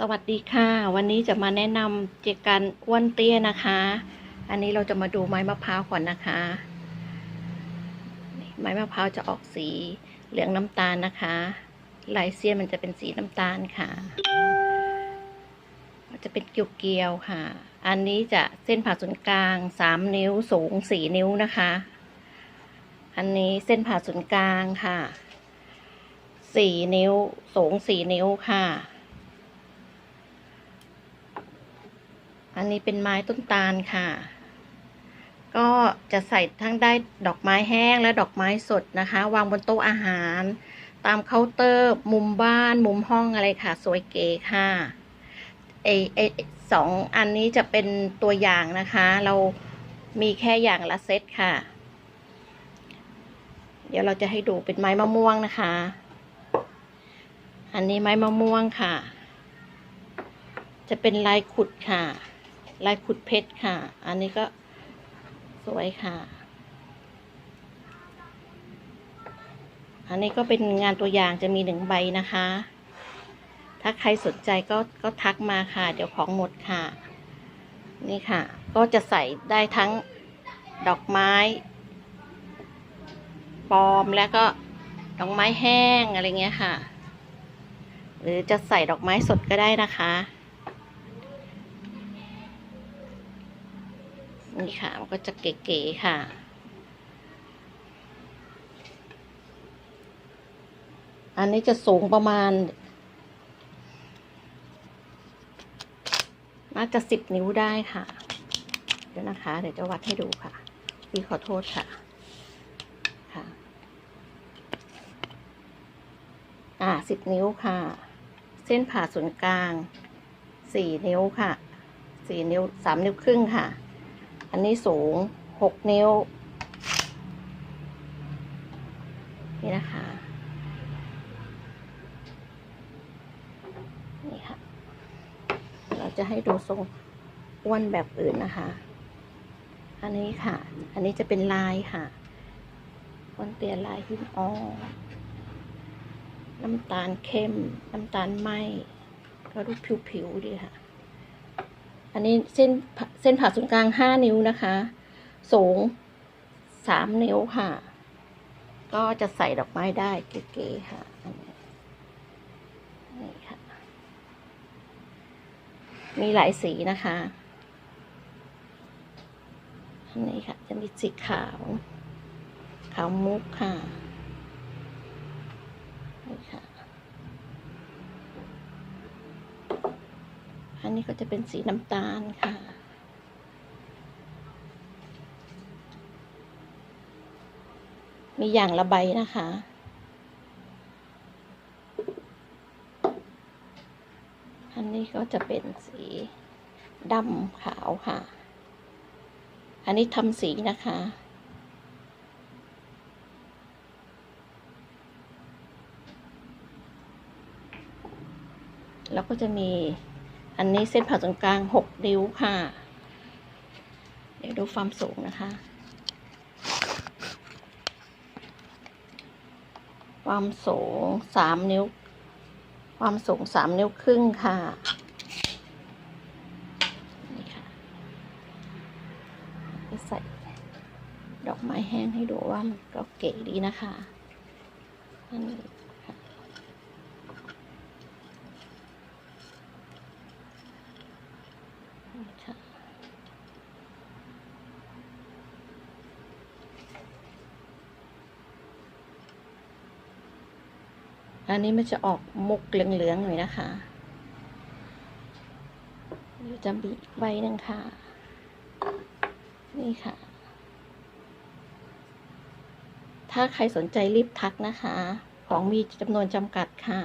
สวัสดีค่ะ วันนี้จะมาแนะนำเจกันอ้วนเตี้ยนะคะ อันนี้เราจะมาดูไม้มะพร้าวก่อนนะคะ ไม้มะพร้าวจะออกสีเหลืองน้ำตาลนะคะลายเสี้ยนมันจะเป็นสีน้ำตาลค่ะจะเป็นเกลียวๆค่ะ อันนี้จะเส้นผ่าศูนย์กลางสามนิ้วสูงสี่นิ้วนะคะ อันนี้เส้นผ่าศูนย์กลางค่ะสี่นิ้วสูงสี่นิ้วค่ะ อันนี้เป็นไม้ต้นตาลค่ะ ก็จะใส่ทั้งได้ดอกไม้แห้งและดอกไม้สดนะคะ วางบนโต๊ะอาหาร ตามเคาน์เตอร์ มุมบ้าน มุมห้องอะไรค่ะ สวยเก๋ค่ะไอไอสองอันนี้จะเป็นตัวอย่างนะคะ เรามีแค่อย่างละเซตค่ะ เดี๋ยวเราจะให้ดูเป็นไม้มะม่วงนะคะ อันนี้ไม้มะม่วงค่ะ จะเป็นลายขุดค่ะ ลายขุดเพชรค่ะ อันนี้ก็สวยค่ะ อันนี้ก็เป็นงานตัวอย่างจะมีหนึ่งใบนะคะ ถ้าใครสนใจก็ก็ทักมาค่ะ เดี๋ยวของหมดค่ะ นี่ค่ะ ก็จะใส่ได้ทั้งดอกไม้ปลอมแล้วก็ดอกไม้แห้งอะไรเงี้ยค่ะ หรือจะใส่ดอกไม้สดก็ได้นะคะ นี่ค่ะ มันก็จะเก๋ๆค่ะ อันนี้จะสูงประมาณ น่าจะสิบนิ้วได้ค่ะ เดี๋ยวนะคะ เดี๋ยวจะวัดให้ดูค่ะ พี่ขอโทษค่ะ ค่ะ อ่าสิบนิ้วค่ะ เส้นผ่าศูนย์กลางสี่นิ้วค่ะสี่นิ้วสามนิ้วครึ่งค่ะ อันนี้สูงหกนิ้ว นี่นะคะ นี่ค่ะ เราจะให้ดูทรงอ้วนแบบอื่นนะคะ อันนี้ค่ะ อันนี้จะเป็นลายค่ะอ้วนเตียลายหินอ่อนน้ำตาลเข้ม น้ำตาลไหมก็ดูผิวๆดีค่ะ อันนี้เส้นเส้นผ่าศูนย์กลางห้านิ้วนะคะ สูงสามนิ้วค่ะ ก็จะใส่ดอกไม้ได้เก๋ๆค่ะอันนี้นี่ค่ะ มีหลายสีนะคะอันนี้ค่ะ จะมีสีขาว ขาวมุกค่ะ นี่ค่ะ อันนี้ก็จะเป็นสีน้ำตาลค่ะ มีอย่างละใบนะคะ อันนี้ก็จะเป็นสีดำขาวค่ะ อันนี้ทำสีนะคะแล้วก็จะมี อันนี้เส้นผ่าศูนย์กลางหกนิ้วค่ะ เดี๋ยวดูความสูงนะคะ ความสูงสามนิ้ว ความสูงสามนิ้วครึ่งค่ะนี่ค่ะจะใส่ดอกไม้แห้งให้ดูว่ามันก็เก๋ดีนะคะอันนี้ค่ะ อันนี้มันจะออกมุกเหลืองๆหน่อยนะคะเดี๋ยวจะบีบใบหนึ่งค่ะ นี่ค่ะ ถ้าใครสนใจรีบทักนะคะ ของมีจำนวนจำกัดค่ะ